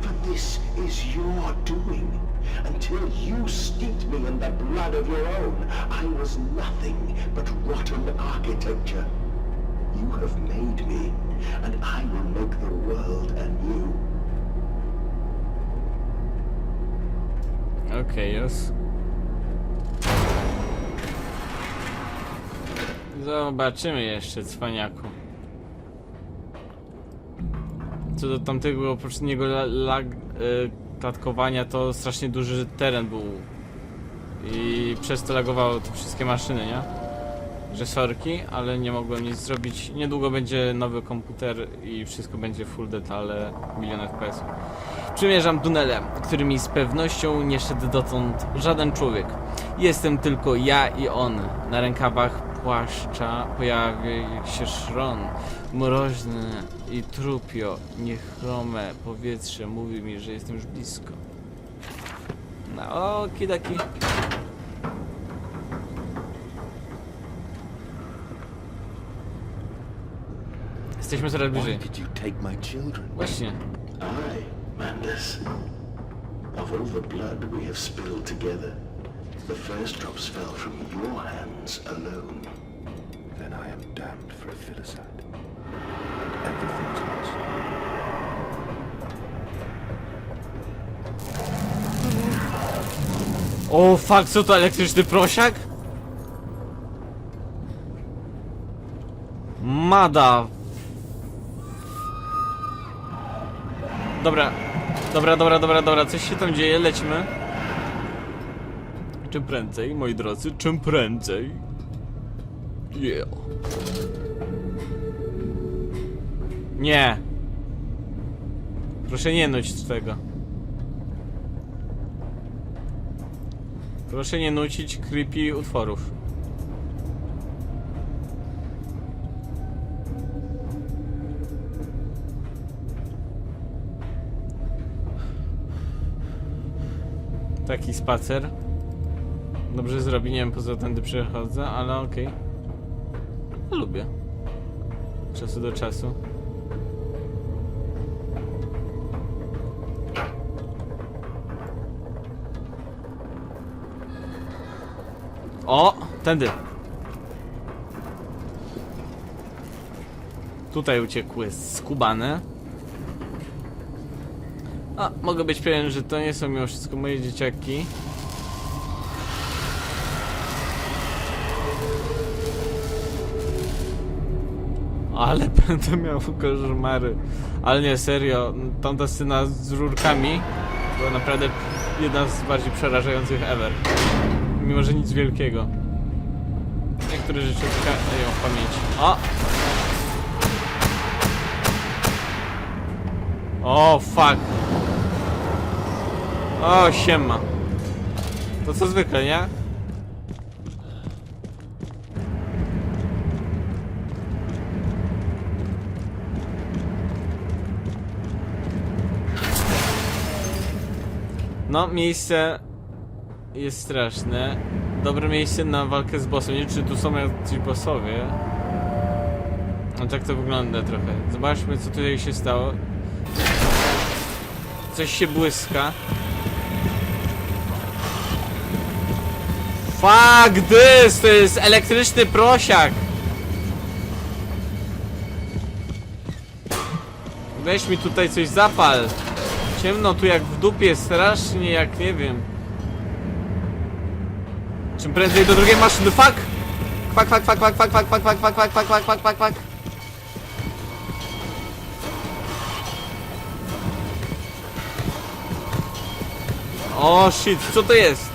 for this is your doing. Until you steeped me in the blood of your own, I was nothing but rotten architecture. You have made me, and I will make the world anew. Okej, jest. Zobaczymy jeszcze, cwaniaku. Co do tamtego poprzedniego la, y, klatkowania, to strasznie duży teren był. I przez to lagowało te wszystkie maszyny, nie? Że sorki, ale nie mogłem nic zrobić. Niedługo będzie nowy komputer i wszystko będzie full detale, milion FPS. Przymierzam tunelem, którymi z pewnością nie szedł dotąd żaden człowiek. Jestem tylko ja i on. Na rękawach płaszcza pojawia się szron. Mroźne i trupio, niechrome powietrze mówi mi, że jestem już blisko. No, okidaki. Jesteśmy coraz bliżej. Właśnie. I, Of all the blood we have spilled together, the first drops fell from your hands alone. Then I am damned for a filicide. And everything's lost. O, fuck, co to elektryczny prosiak? Mada. Dobra, dobra, dobra, dobra, dobra, coś się tam dzieje, lecimy. Czym prędzej, moi drodzy, czym prędzej. Yeah. Nie. Proszę nie nuć tego. Proszę nie nucić creepy utworów. Taki spacer. Dobrze zrobi, nie wiem po co tędy przechodzę, ale okej. Ja lubię. Czasu do czasu. O! Tędy. Tutaj uciekły skubane. A, mogę być pewien, że to nie są mimo wszystko moje dzieciaki. Ale będę miał koszmary. Ale nie, serio, tamta scena z rurkami była naprawdę jedna z bardziej przerażających ever. Mimo, że nic wielkiego. Niektóre rzeczy odkają w pamięci. O! O, fuck. O, siema. To co zwykle, nie? No, miejsce jest straszne. Dobre miejsce na walkę z bossem. Nie czy tu są jacyś bossowie. No tak to wygląda trochę. Zobaczmy, co tutaj się stało. Coś się błyska. Fuck this! To jest elektryczny prosiak! Weź mi tutaj coś zapal. Ciemno tu jak w dupie, strasznie jak nie wiem. Czym prędzej do drugiej maszyny, fuck! Fuck, fuck, fuck, fuck, fuck, fuck, fuck, fuck, fuck, fuck, fuck, fuck, fuck, fuck, fuck. O shit, co to jest?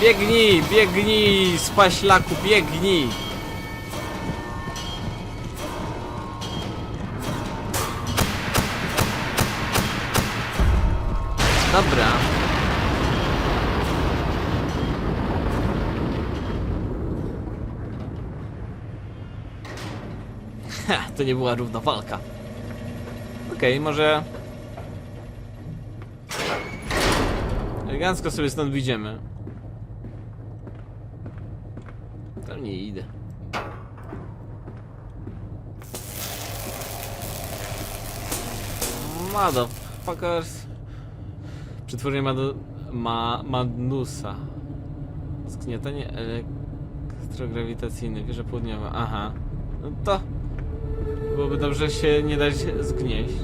Biegnij, biegnij, spaślaku, biegnij! Dobra. Ha, to nie była równa walka. Okej, może... Elegancko sobie stąd wyjdziemy. Tam nie idę. Motherfuckers. Przetworzenie Mad ma Magnusa. Zgniatanie elektrograwitacyjne, wieża południowa. Aha. No to byłoby dobrze się nie dać zgnieść.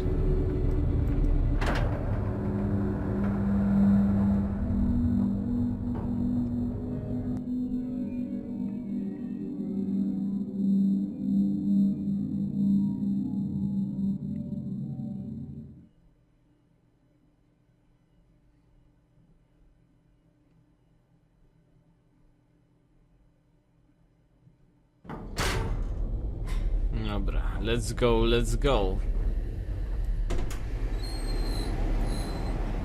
Let's go, let's go.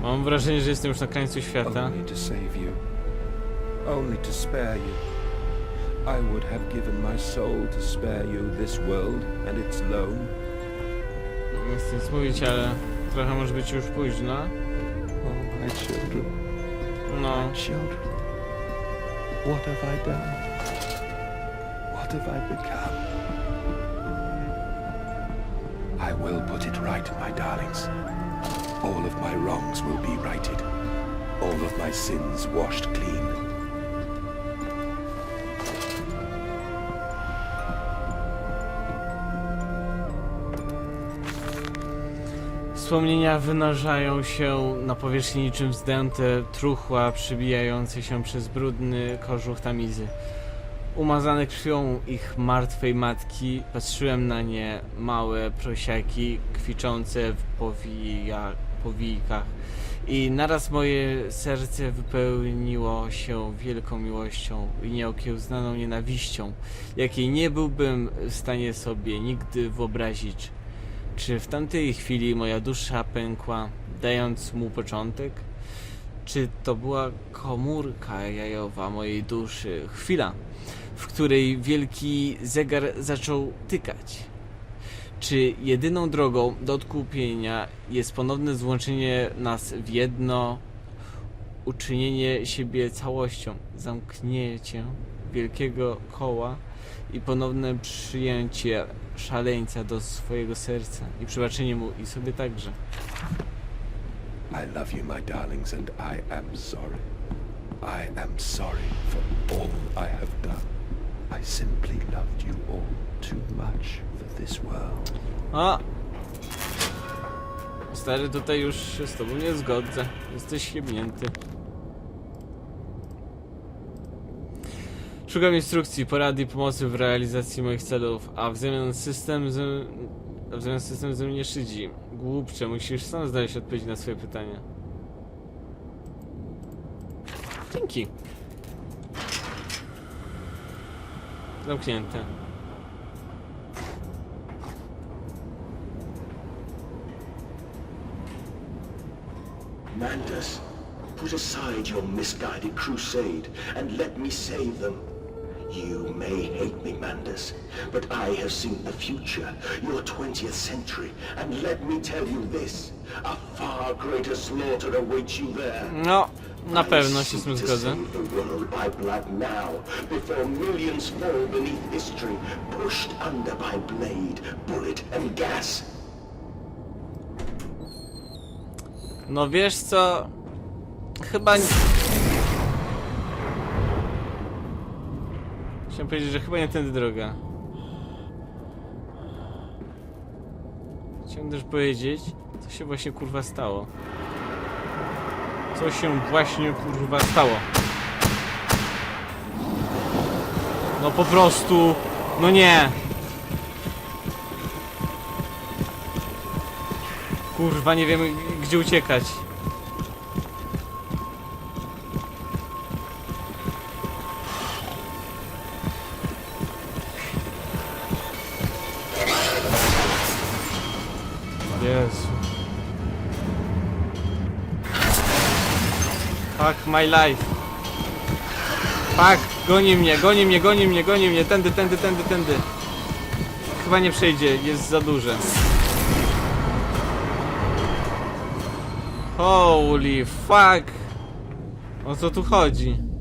Mam wrażenie, że jestem już na końcu świata. Only to save you. Only to spare you. I would have given my soul to spare you this world and its loan. Nie chcę nic mówić, ale trochę może być już późno. Oh, my children, No, children. What have I done? What have I become? I will put it right, my darlings. All of my wrongs will be righted. All of my sins washed clean. Wspomnienia wynarzają się na powierzchni niczym zdęte truchła przybijające się przez brudny kożuch tamizy. Umazane krwią ich martwej matki, patrzyłem na nie małe prosiaki kwiczące w powija, powijkach i naraz moje serce wypełniło się wielką miłością i nieokiełznaną nienawiścią, jakiej nie byłbym w stanie sobie nigdy wyobrazić. Czy w tamtej chwili moja dusza pękła, dając mu początek? Czy to była komórka jajowa mojej duszy? Chwila, w której wielki zegar zaczął tykać. Czy jedyną drogą do odkupienia jest ponowne złączenie nas w jedno, uczynienie siebie całością, zamknięcie wielkiego koła i ponowne przyjęcie szaleńca do swojego serca i przebaczenie mu i sobie także. I love you, my darlings, and I am sorry. I am sorry for all I have done. I simply loved you all too much for this world. A! Stary, tutaj już się z tobą nie zgodzę. Jesteś jebnięty. Szukam instrukcji, porady i pomocy w realizacji moich celów, a w zamian system ze... a w zamian system ze mnie szydzi. Głupcze, musisz sam znaleźć odpowiedź na swoje pytania. Dzięki. Zamknięte. Mandus, put aside your misguided crusade and let me save them. You may hate me, Mandus, but I have seen the future, your 20th century, and let me tell you this, a far greater slaughter awaits you there. No, na pewno się z tym zgodzę. No wiesz co? Chyba. Chciałem powiedzieć, że chyba nie tędy droga. Chciałem też powiedzieć, co się właśnie kurwa stało. Co się właśnie kurwa stało. No po prostu. No nie! Kurwa, nie wiemy gdzie uciekać. My life. Fuck, goni mnie, goni mnie, goni mnie, goni mnie. Tędy, tędy, tędy, tędy. Chyba nie przejdzie, jest za duże. Holy fuck. O co tu chodzi?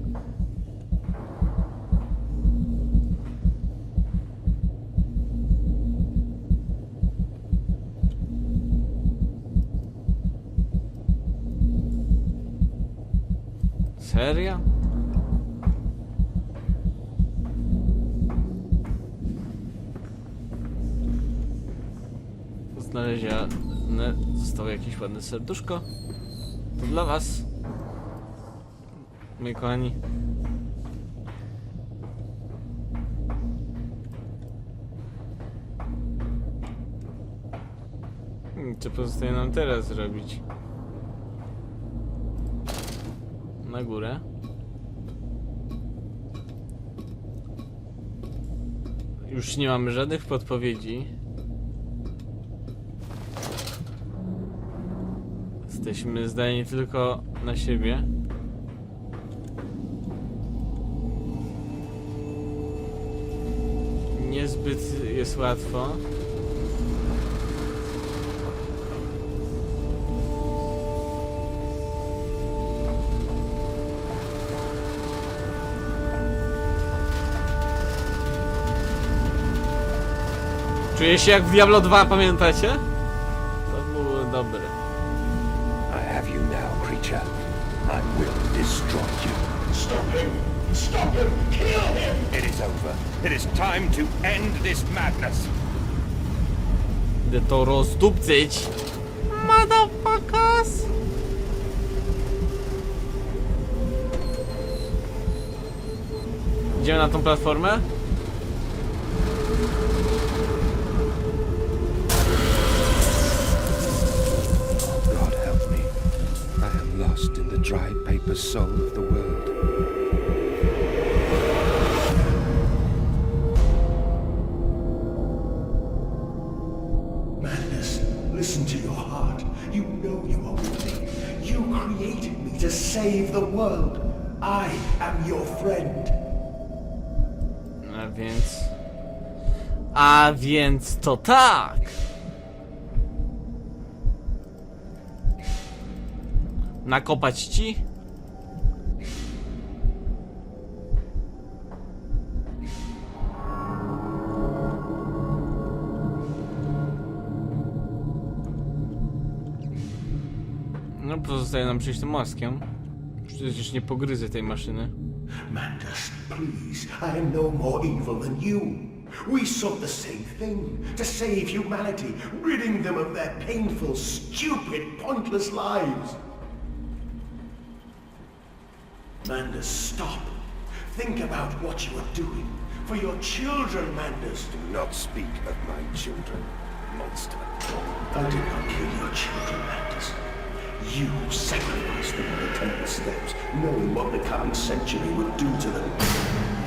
Serio? Znalezione zostało jakieś ładne serduszko. To dla was. Moi kochani. Co pozostaje nam teraz zrobić? Na górę. Już nie mamy żadnych podpowiedzi. Jesteśmy zdani tylko na siebie. Niezbyt jest łatwo. Czuję się jak w Diablo 2, pamiętacie? To było dobre. I have you now, creature. I will destroy you. Stop him! Stop him! Kill him! It is over. It is time to end this madness. Idę to rozdupcyć. Motherfuckers! Idziemy na tą platformę? Soul of the world. Madness, listen to your heart. You know you are worthy. You created me to save the world. I am your friend. A więc... A więc to tak! Nakopać ci? Pozostaje nam przejść tym mostkiem. Przecież nie pogryzę tej maszyny. Mandas, please, I am no more evil than you. We sought the same thing, to save humanity, ridding them of their painful, stupid, pointless lives. Mandas, stop. Think about what you are doing. For your children, Mandas. Do not speak of my children, monster. I did not kill your children, Mandas. You sacrificed them on the temple steps, knowing what the coming century would do to them.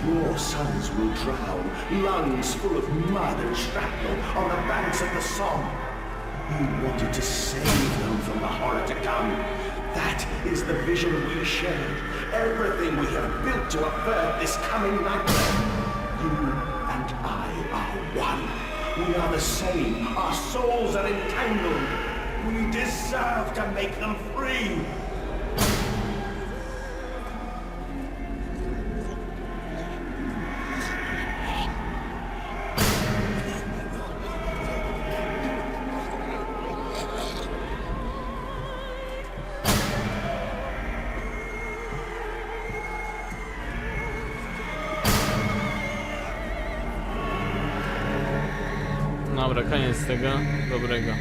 Your sons will drown, lungs full of mud and shrapnel, on the banks of the Somme. You wanted to save them from the horror to come. That is the vision we shared. Everything we have built to avert this coming nightmare. You and I are one. We are the same. Our souls are entangled. We deserve to make them free. Dobra, koniec tego dobrego.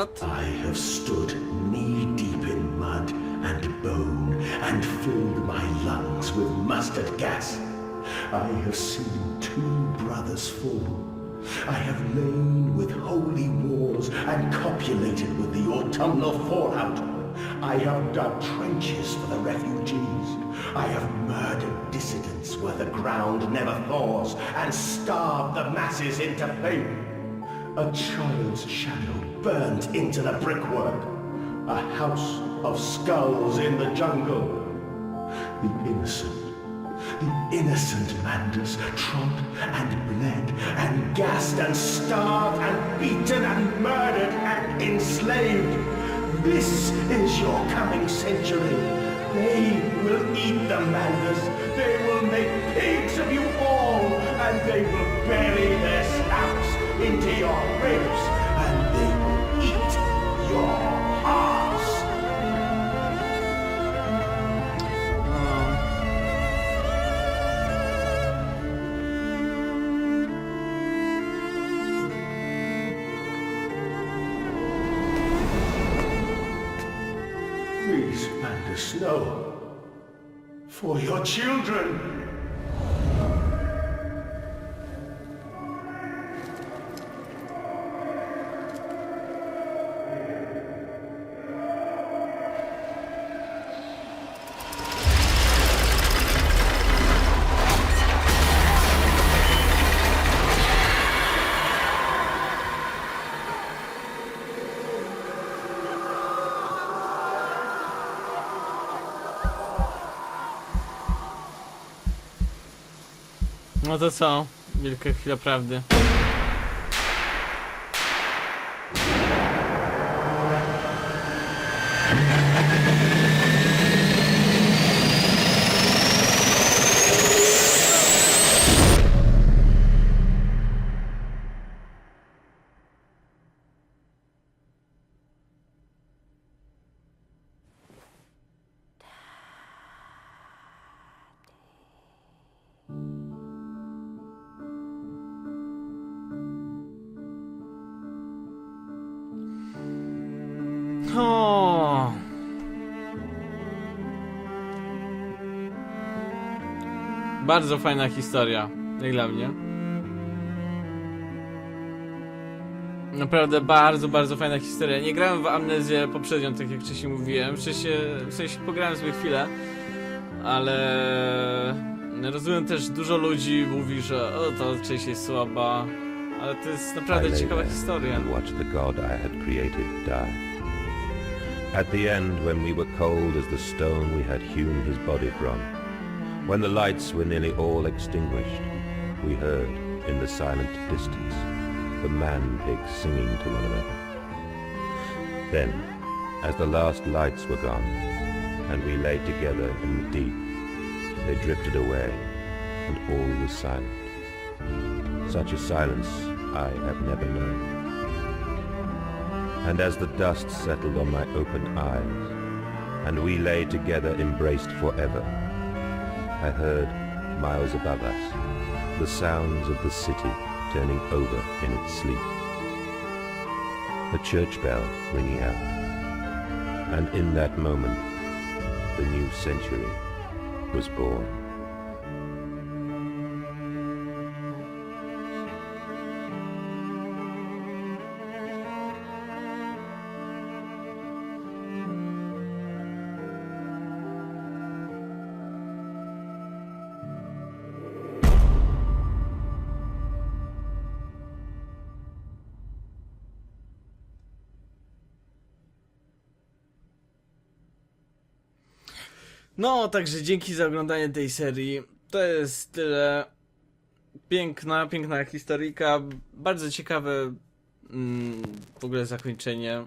What? I have stood knee deep in mud and bone and filled my lungs with mustard gas. I have seen two brothers fall. I have lain with holy wars and copulated with the autumnal fallout. I have dug trenches for the refugees. I have murdered dissidents where the ground never thaws and starved the masses into pain. A child's shadow burnt into the brickwork. A house of skulls in the jungle. The innocent, the innocent Manders trod and bled and gassed and starved and beaten and murdered and enslaved. This is your coming century. They will eat the Manders. They will make pigs of you all, and they will bury snouts into your ribs, and they will eat your hearts. Please, Manders, no. For your children. No to co? Wielka chwila prawdy. O. Bardzo fajna historia, jak dla mnie. Naprawdę bardzo, bardzo fajna historia. Nie grałem w Amnezję poprzednią, tak jak wcześniej mówiłem. W sensie, w sensie pograłem sobie chwilę, ale rozumiem też dużo ludzi mówi, że o, to część jest słaba, ale to jest naprawdę ciekawa historia. and watched the god I had created die. At the end, when we were cold as the stone we had hewn his body from, when the lights were nearly all extinguished, we heard, in the silent distance, the man-pigs singing to one another. Then, as the last lights were gone, and we lay together in the deep, they drifted away, and all was silent. Such a silence I have never known. And as the dust settled on my open eyes, and we lay together embraced forever, I heard, miles above us, the sounds of the city turning over in its sleep. A church bell ringing out. And in that moment, the new century was born. No, także dzięki za oglądanie tej serii. To jest tyle. Piękna, piękna historyjka. Bardzo ciekawe mm, w ogóle zakończenie.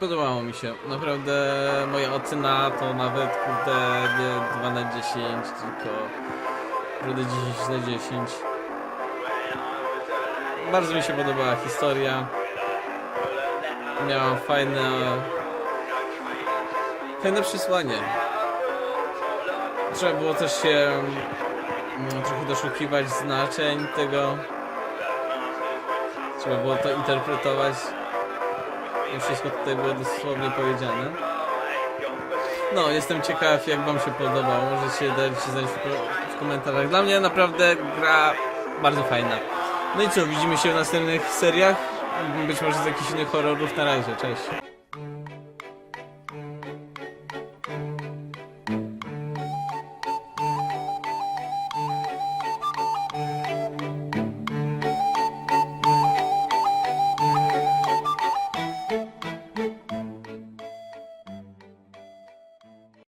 Podobało mi się. Naprawdę moja ocena to nawet kurde nie 2 na 10, tylko kurde 10 na 10. Bardzo mi się podobała historia. Miałam fajne Fajne przesłanie. Trzeba było też się mm, trochę doszukiwać znaczeń tego. Trzeba było to interpretować. Nie wszystko tutaj było dosłownie powiedziane. No, jestem ciekaw jak wam się podobał. Możecie dać znać w komentarzach. Dla mnie naprawdę gra bardzo fajna. No i co, widzimy się w następnych seriach. Być może z jakichś innych horrorów. Na razie, cześć.